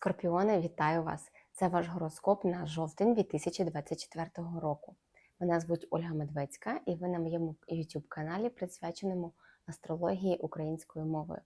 Скорпіони, вітаю вас! Це ваш гороскоп на жовтень 2024 року. Мене звуть Ольга Медведська, і ви на моєму youtube каналі, присвяченому астрології українською мовою.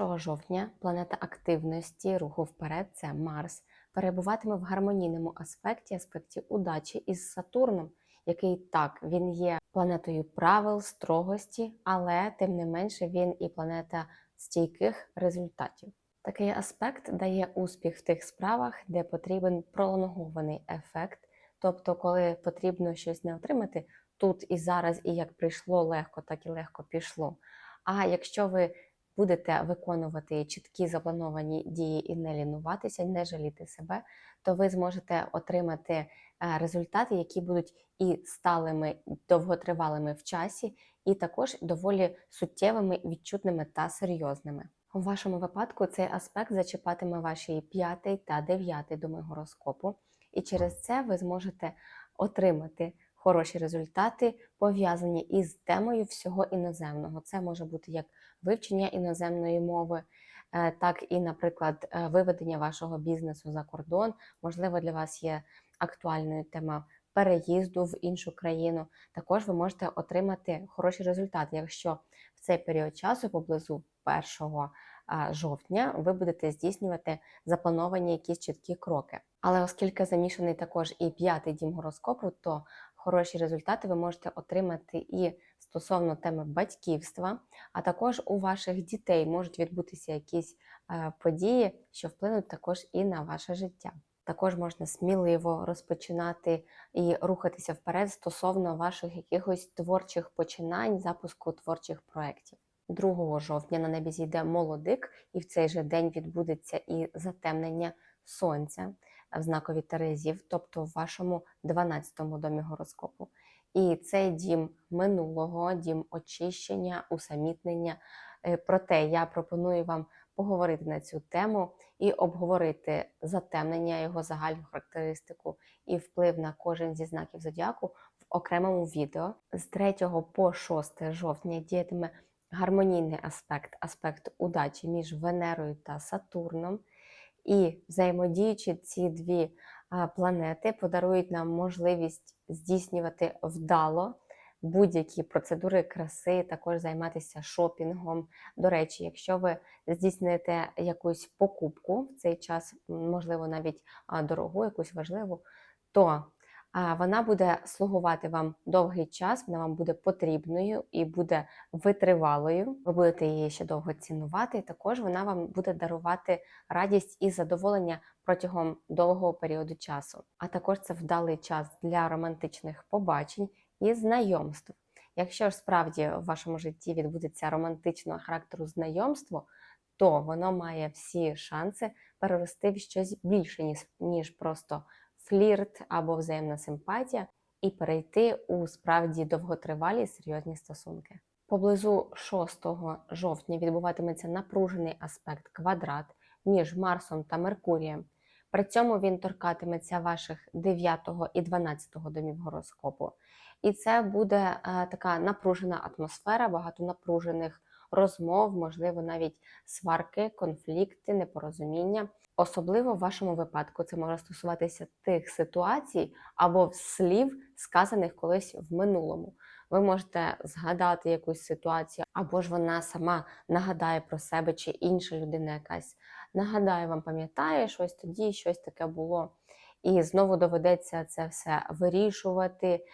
1 жовтня планета активності руху вперед це Марс, перебуватиме в гармонійному аспекті, аспекті удачі із Сатурном, який так він є планетою правил, строгості, але тим не менше він і планета стійких результатів. Такий аспект дає успіх в тих справах, де потрібен пролонгований ефект, тобто, коли потрібно щось не отримати тут і зараз, і як прийшло легко, так і легко пішло. А якщо ви будете виконувати чіткі заплановані дії і не лінуватися, не жаліти себе, то ви зможете отримати е, результати, які будуть і сталими, довготривалими в часі, і також доволі суттєвими, відчутними та серйозними. У вашому випадку цей аспект зачіпатиме ваші п'ятий та дев'ятий доми гороскопу, і через це ви зможете отримати хороші результати, пов'язані із темою всього іноземного. Це може бути як вивчення іноземної мови, е, так і, наприклад, е, виведення вашого бізнесу за кордон. Можливо, для вас є актуальною тема переїзду в іншу країну. Також ви можете отримати хороші результати, якщо в цей період часу поблизу 1 жовтня ви будете здійснювати заплановані якісь чіткі кроки. Але оскільки замішаний також і п'ятий дім гороскопу, то хороші результати ви можете отримати і стосовно теми батьківства, а також у ваших дітей можуть відбутися якісь е, події, що вплинуть також і на ваше життя. Також можна сміливо розпочинати і рухатися вперед стосовно ваших якихось творчих починань, запуску творчих проєктів. 2 жовтня на небі зійде молодик, і в цей же день відбудеться і затемнення сонця в знакові Терезів, тобто в вашому 12-му домі гороскопу. І це дім минулого, дім очищення, усамітнення. Е, Проте я пропоную вам поговорити на цю тему і обговорити затемнення, його загальну характеристику і вплив на кожен зі знаків зодіаку в окремому відео. З 3 по 6 жовтня діятиме гармонійний аспект, аспект удачі між Венерою та Сатурном. І взаємодіючи ці дві планети, подарують нам можливість здійснювати вдало будь-які процедури краси, також займатися шопінгом. До речі, якщо ви здійснюєте якусь покупку в цей час, можливо, навіть дорогу, якусь важливу, то вона буде слугувати вам довгий час, вона вам буде потрібною і буде витривалою. Ви будете її ще довго цінувати. і Також вона вам буде дарувати радість і задоволення протягом довгого періоду часу. А також це вдалий час для романтичних побачень і знайомств. Якщо ж справді в вашому житті відбудеться романтичного характеру знайомство, то воно має всі шанси перерости в щось більше, ніж, просто флірт або взаємна симпатія, і перейти у справді довготривалі серйозні стосунки. Поблизу 6 жовтня відбуватиметься напружений аспект квадрат між Марсом та Меркурієм. При цьому він торкатиметься ваших 9 і 12 домів гороскопу. І це буде е, така напружена атмосфера, багато напружених розмов, можливо, навіть сварки, конфлікти, непорозуміння. Особливо в вашому випадку це може стосуватися тих ситуацій або слів, сказаних колись в минулому. Ви можете згадати якусь ситуацію, або ж вона сама нагадає про себе, чи інша людина якась нагадає вам, пам'ятає щось тоді, щось таке було. І знову доведеться це все вирішувати,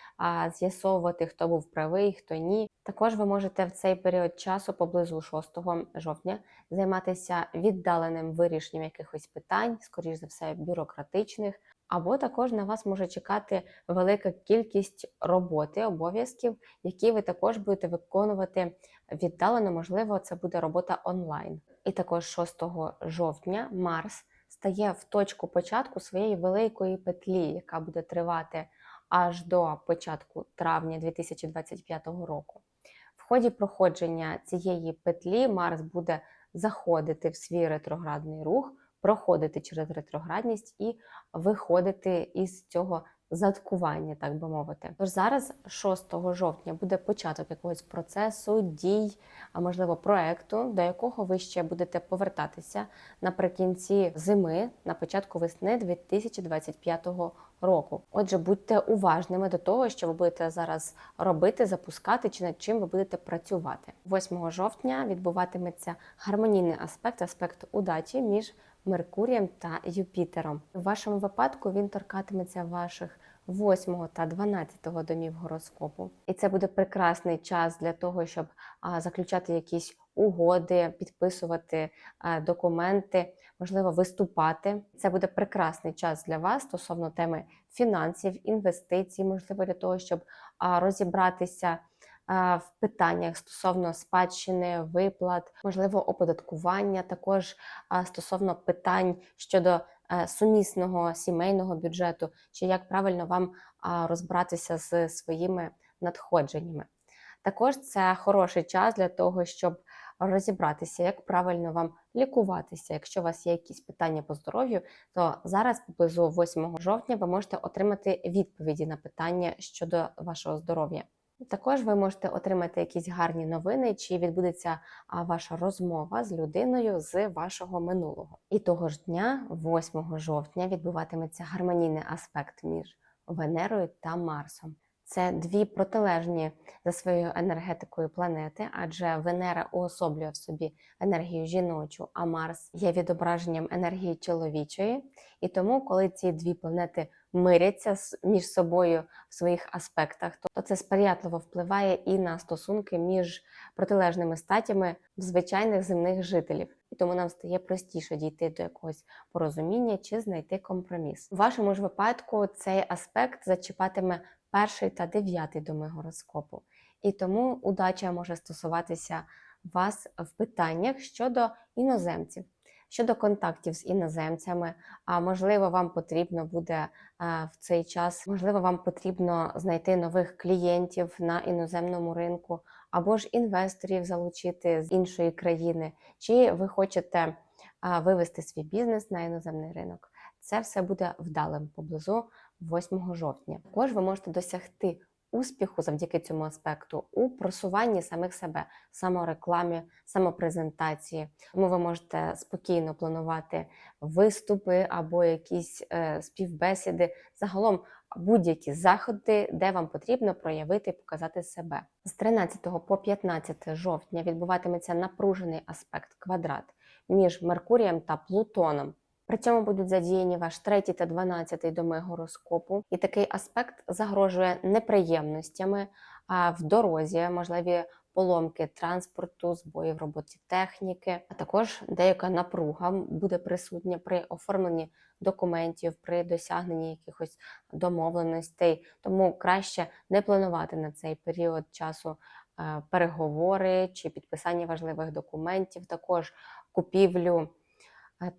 з'ясовувати, хто був правий, хто ні. Також ви можете в цей період часу, поблизу 6 жовтня, займатися віддаленим вирішенням якихось питань, скоріш за все, бюрократичних, або також на вас може чекати велика кількість роботи, обов'язків, які ви також будете виконувати віддалено. Можливо, це буде робота онлайн. І також 6 жовтня Марс стає в точку початку своєї великої петлі, яка буде тривати аж до початку травня 2025 року. В ході проходження цієї петлі Марс буде заходити в свій ретроградний рух, проходити через ретроградність і виходити із цього заткування, так би мовити. Тож зараз, 6 жовтня, буде початок якогось процесу, дій, а можливо проекту, до якого ви ще будете повертатися наприкінці зими, на початку весни 2025 року. Отже, будьте уважними до того, що ви будете зараз робити, запускати чи над чим ви будете працювати. 8 жовтня відбуватиметься гармонійний аспект, аспект удачі між Меркурієм та Юпітером. В вашому випадку він торкатиметься ваших 8 та 12 домів гороскопу. І це буде прекрасний час для того, щоб заключати якісь угоди, підписувати документи, можливо, виступати. Це буде прекрасний час для вас стосовно теми фінансів, інвестицій, можливо, для того, щоб розібратися в питаннях стосовно спадщини, виплат, можливо, оподаткування, також стосовно питань щодо е, сумісного сімейного бюджету, чи як правильно вам розбиратися з своїми надходженнями. Також це хороший час для того, щоб розібратися, як правильно вам лікуватися. Якщо у вас є якісь питання по здоров'ю, то зараз, поблизу 8 жовтня, ви можете отримати відповіді на питання щодо вашого здоров'я. Також ви можете отримати якісь гарні новини, чи відбудеться ваша розмова з людиною з вашого минулого. І того ж дня, 8 жовтня, відбуватиметься гармонійний аспект між Венерою та Марсом. Це дві протилежні за своєю енергетикою планети, адже Венера уособлює в собі енергію жіночу, а Марс є відображенням енергії чоловічої. І тому, коли ці дві планети миряться між собою в своїх аспектах, то це сприятливо впливає і на стосунки між протилежними статями звичайних земних жителів. І тому нам стає простіше дійти до якогось порозуміння чи знайти компроміс. В вашому ж випадку цей аспект зачіпатиме перший та дев'ятий доми гороскопу. І тому удача може стосуватися вас в питаннях щодо іноземців, щодо контактів з іноземцями. А можливо, вам потрібно буде в цей час, можливо, вам потрібно знайти нових клієнтів на іноземному ринку, або ж інвесторів залучити з іншої країни, чи ви хочете вивести свій бізнес на іноземний ринок. Це все буде вдалим поблизу 8 жовтня. Також ви можете досягти успіху завдяки цьому аспекту у просуванні самих себе, саморекламі, самопрезентації. Тому ви можете спокійно планувати виступи або якісь е, співбесіди, загалом будь-які заходи, де вам потрібно проявити і показати себе. З 13 по 15 жовтня відбуватиметься напружений аспект квадрат між Меркурієм та Плутоном. При цьому будуть задіяні ваш третій та дванадцятий доми гороскопу, і такий аспект загрожує неприємностями а в дорозі, можливі поломки транспорту, збої в роботі техніки, а також деяка напруга буде присутня при оформленні документів, при досягненні якихось домовленостей. Тому краще не планувати на цей період часу переговори чи підписання важливих документів, також купівлю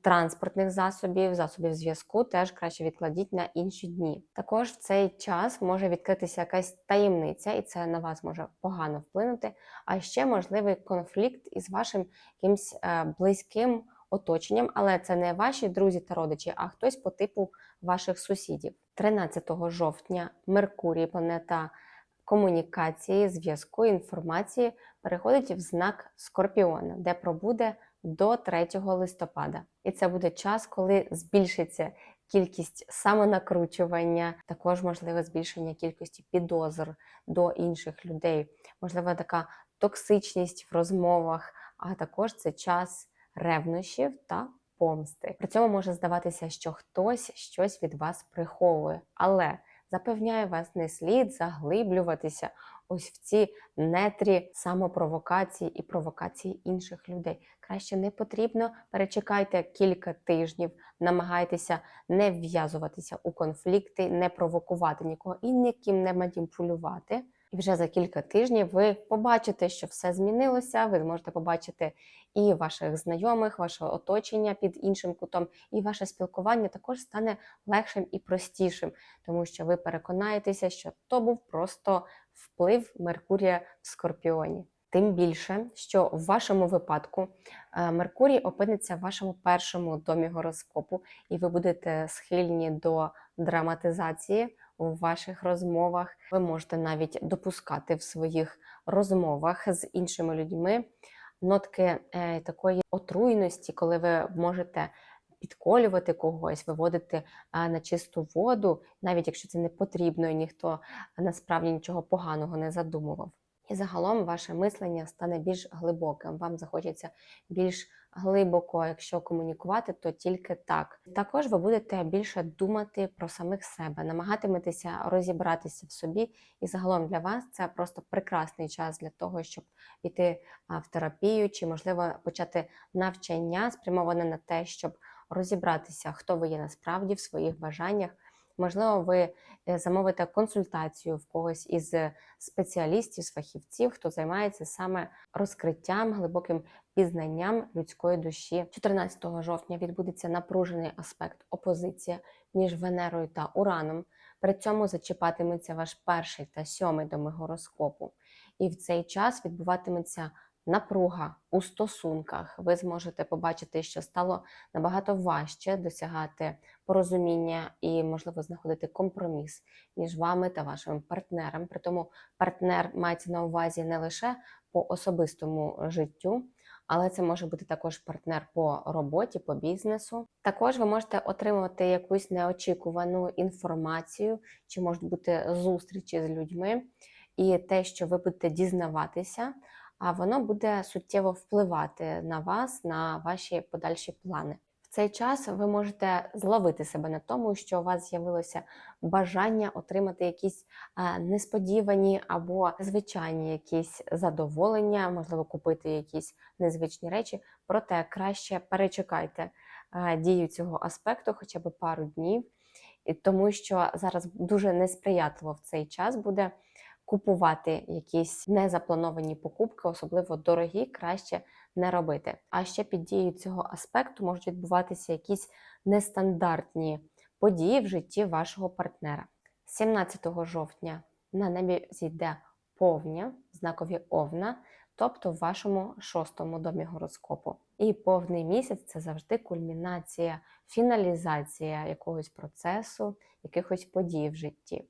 транспортних засобів, засобів зв'язку теж краще відкладіть на інші дні. Також в цей час може відкритися якась таємниця, і це на вас може погано вплинути. А ще можливий конфлікт із вашим якимсь е, близьким оточенням, але це не ваші друзі та родичі, а хтось по типу ваших сусідів. 13 жовтня Меркурій, планета комунікації, зв'язку, інформації, переходить в знак Скорпіона, де пробуде до 3 листопада. І це буде час, коли збільшиться кількість самонакручування, також можливе збільшення кількості підозр до інших людей, можливо, така токсичність в розмовах, а також це час ревнощів та помсти. При цьому може здаватися, що хтось щось від вас приховує, але запевняю вас, не слід заглиблюватися ось в ці нетрі самопровокації і провокації інших людей. Краще не потрібно, перечекайте кілька тижнів, намагайтеся не вв'язуватися у конфлікти, не провокувати нікого і ніким не маніпулювати. І вже за кілька тижнів ви побачите, що все змінилося. Ви зможете побачити і ваших знайомих, ваше оточення під іншим кутом, і ваше спілкування також стане легшим і простішим, тому що ви переконаєтеся, що то був просто вплив Меркурія в Скорпіоні. Тим більше, що в вашому випадку е, Меркурій опиниться в вашому першому домі гороскопу, і ви будете схильні до драматизації у ваших розмовах. Ви можете навіть допускати в своїх розмовах з іншими людьми нотки е, такої отруйності, коли ви можете підколювати когось, виводити на чисту воду, навіть якщо це не потрібно, і ніхто насправді нічого поганого не задумував. І загалом ваше мислення стане більш глибоким. Вам захочеться більш глибоко, якщо комунікувати, то тільки так. Також ви будете більше думати про самих себе, намагатиметеся розібратися в собі. І загалом для вас це просто прекрасний час для того, щоб піти в терапію, чи можливо почати навчання, спрямоване на те, щоб розібратися, хто ви є насправді в своїх бажаннях. Можливо, ви е, замовите консультацію в когось із спеціалістів, з фахівців, хто займається саме розкриттям, глибоким пізнанням людської душі. 14 жовтня відбудеться напружений аспект опозиція між Венерою та Ураном. При цьому зачіпатиметься ваш перший та сьомий доми гороскопу. І в цей час відбуватиметься напруга у стосунках. Ви зможете побачити, що стало набагато важче досягати порозуміння і, можливо, знаходити компроміс між вами та вашим партнером. При тому партнер мається на увазі не лише по особистому життю. Але це може бути також партнер по роботі, по бізнесу. Також ви можете отримувати якусь неочікувану інформацію, чи можуть бути зустрічі з людьми, і те, що ви будете дізнаватися, воно буде суттєво впливати на вас, на ваші подальші плани. В цей час ви можете зловити себе на тому, що у вас з'явилося бажання отримати якісь е, несподівані або звичайні якісь задоволення, можливо, купити якісь незвичні речі. Проте краще перечекайте е, дію цього аспекту хоча б пару днів, і тому що зараз дуже несприятливо в цей час буде купувати якісь незаплановані покупки, особливо дорогі, краще не робити. А ще під дією цього аспекту можуть відбуватися якісь нестандартні події в житті вашого партнера. 17 жовтня на небі зійде повня, знакові овна, тобто в вашому шостому домі гороскопу. І повний місяць це завжди кульмінація, фіналізація якогось процесу, якихось подій в житті.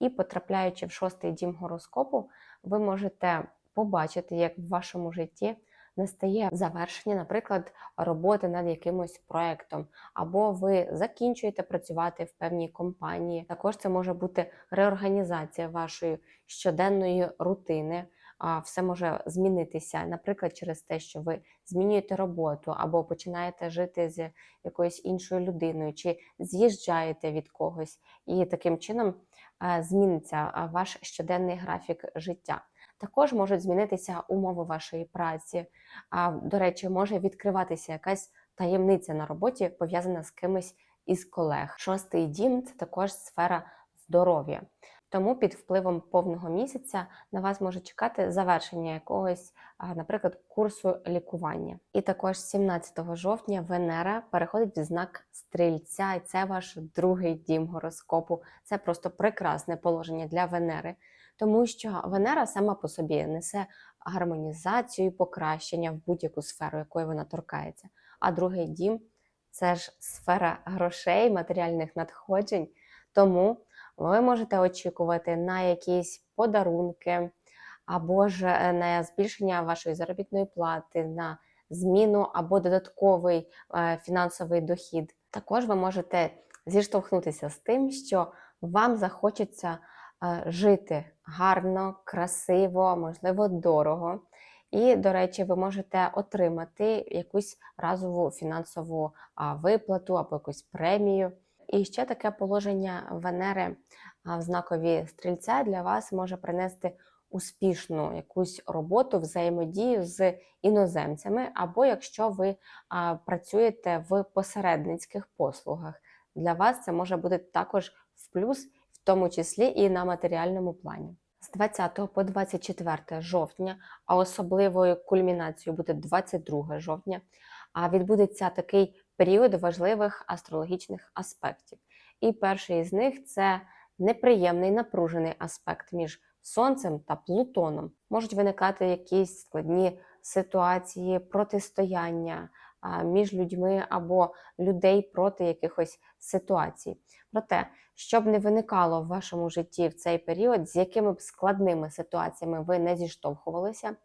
І потрапляючи в шостий дім гороскопу, ви можете побачити, як в вашому житті настає завершення, наприклад, роботи над якимось проектом, або ви закінчуєте працювати в певній компанії. Також це може бути реорганізація вашої щоденної рутини. А все може змінитися, наприклад, через те, що ви змінюєте роботу або починаєте жити з якоюсь іншою людиною, чи з'їжджаєте від когось, і таким чином зміниться е, ваш щоденний графік життя. Також можуть змінитися умови вашої праці. А до речі, може відкриватися якась таємниця на роботі, пов'язана з кимось із колег. Шостий дім це також сфера здоров'я. Тому під впливом повного місяця на вас може чекати завершення якогось, наприклад, курсу лікування. І також 17 жовтня Венера переходить в знак стрільця, і це ваш другий дім гороскопу. Це просто прекрасне положення для Венери, тому що Венера сама по собі несе гармонізацію і покращення в будь-яку сферу, якої вона торкається. А другий дім це ж сфера грошей, матеріальних надходжень. Тому ви можете очікувати на якісь подарунки, або ж е, на збільшення вашої заробітної плати, на зміну або додатковий е, фінансовий дохід. Також ви можете зіштовхнутися з тим, що вам захочеться е, жити гарно, красиво, можливо, дорого. І, до речі, ви можете отримати якусь разову фінансову виплату або якусь премію. І ще таке положення Венери в знакові стрільця для вас може принести успішну якусь роботу, взаємодію з іноземцями, або якщо ви працюєте в посередницьких послугах. Для вас це може бути також в плюс, в тому числі і на матеріальному плані. З 20 по 24 жовтня, а особливою кульмінацією буде 22 жовтня, відбудеться такий період важливих астрологічних аспектів. І перший із них це неприємний напружений аспект між Сонцем та Плутоном. Можуть виникати якісь складні ситуації, протистояння між людьми або людей проти якихось ситуацій. Проте, щоб не виникало в вашому житті в цей період, з якими б складними ситуаціями ви не зіштовхувалися,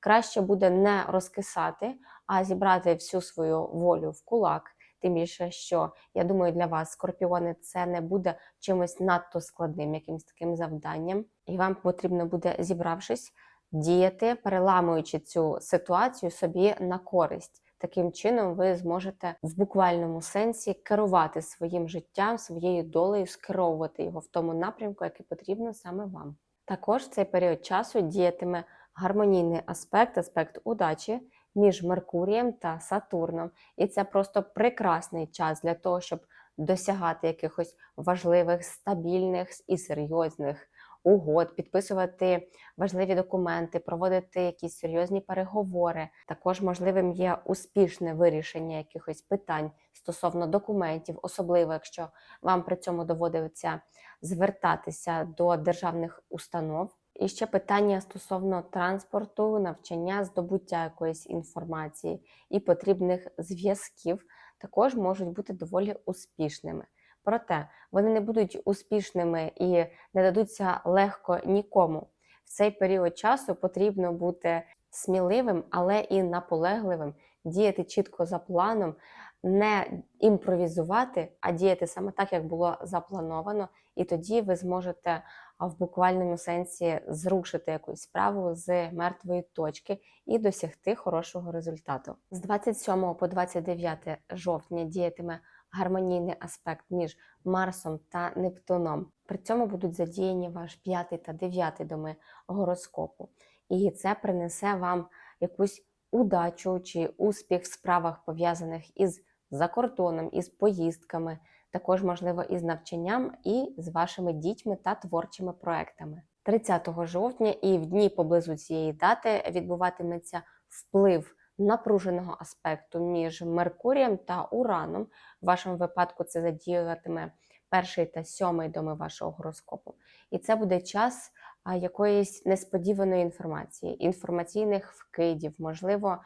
краще буде не розкисати, а зібрати всю свою волю в кулак. Тим більше, що я думаю, для вас, скорпіони, це не буде чимось надто складним, якимось таким завданням, і вам потрібно буде, зібравшись, діяти, переламуючи цю ситуацію собі на користь. Таким чином, ви зможете в буквальному сенсі керувати своїм життям, своєю долею, скеровувати його в тому напрямку, який потрібно саме вам. Також в цей період часу діятиме гармонійний аспект, аспект удачі між Меркурієм та Сатурном. І це просто прекрасний час для того, щоб досягати якихось важливих, стабільних і серйозних угод, підписувати важливі документи, проводити якісь серйозні переговори. Також можливим є успішне вирішення якихось питань стосовно документів, особливо якщо вам при цьому доводиться звертатися до державних установ. І ще питання стосовно транспорту, навчання, здобуття якоїсь інформації і потрібних зв'язків також можуть бути доволі успішними. Проте вони не будуть успішними і не дадуться легко нікому. В цей період часу потрібно бути сміливим, але і наполегливим, діяти чітко за планом, не імпровізувати, а діяти саме так, як було заплановано, і тоді ви зможете в буквальному сенсі зрушити якусь справу з мертвої точки і досягти хорошого результату. З 27 по 29 жовтня діятиме гармонійний аспект між Марсом та Нептуном. При цьому будуть задіяні ваш 5 та 9 доми гороскопу. І це принесе вам якусь удачу чи успіх в справах, пов'язаних із закордоном, із поїздками, також, можливо, із навчанням і з вашими дітьми та творчими проектами. 30 жовтня і в дні поблизу цієї дати відбуватиметься вплив напруженого аспекту між Меркурієм та Ураном. В вашому випадку це задіюватиме перший та сьомий доми вашого гороскопу. І це буде час якоїсь несподіваної інформації, інформаційних вкидів, можливо,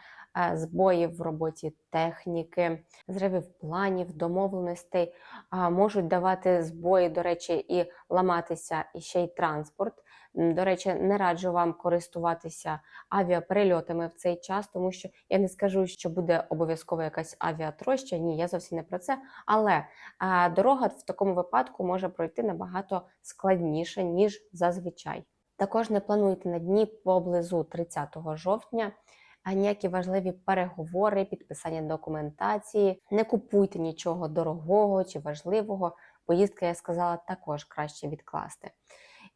збоїв в роботі техніки, зривів планів, домовленостей, можуть давати збої, до речі, і ламатися і ще й транспорт. До речі, не раджу вам користуватися авіаперельотами в цей час, тому що я не скажу, що буде обов'язково якась авіатроща. Ні, я зовсім не про це. Але дорога в такому випадку може пройти набагато складніше, ніж зазвичай. Також не плануйте на дні поблизу 30 жовтня а ніякі важливі переговори, підписання документації. Не купуйте нічого дорогого чи важливого. Поїздка, я сказала, також краще відкласти.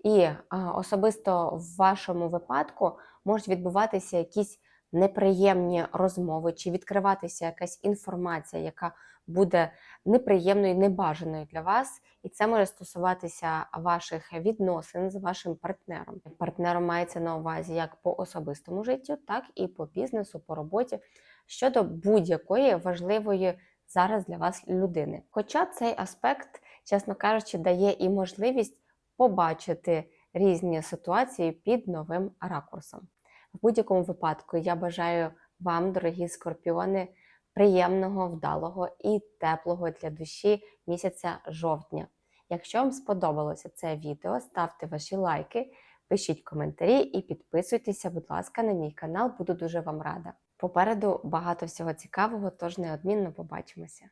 І особисто в вашому випадку можуть відбуватися якісь неприємні розмови, чи відкриватися якась інформація, яка буде неприємною, небажаною для вас, і це може стосуватися ваших відносин з вашим партнером. Партнером мається на увазі як по особистому життю, так і по бізнесу, по роботі щодо будь-якої важливої зараз для вас людини. Хоча цей аспект, чесно кажучи, дає і можливість побачити різні ситуації під новим ракурсом. В будь-якому випадку я бажаю вам, дорогі скорпіони, приємного, вдалого і теплого для душі місяця жовтня. Якщо вам сподобалося це відео, ставте ваші лайки, пишіть коментарі і підписуйтеся, будь ласка, на мій канал, буду дуже вам рада. Попереду багато всього цікавого, тож неодмінно побачимося.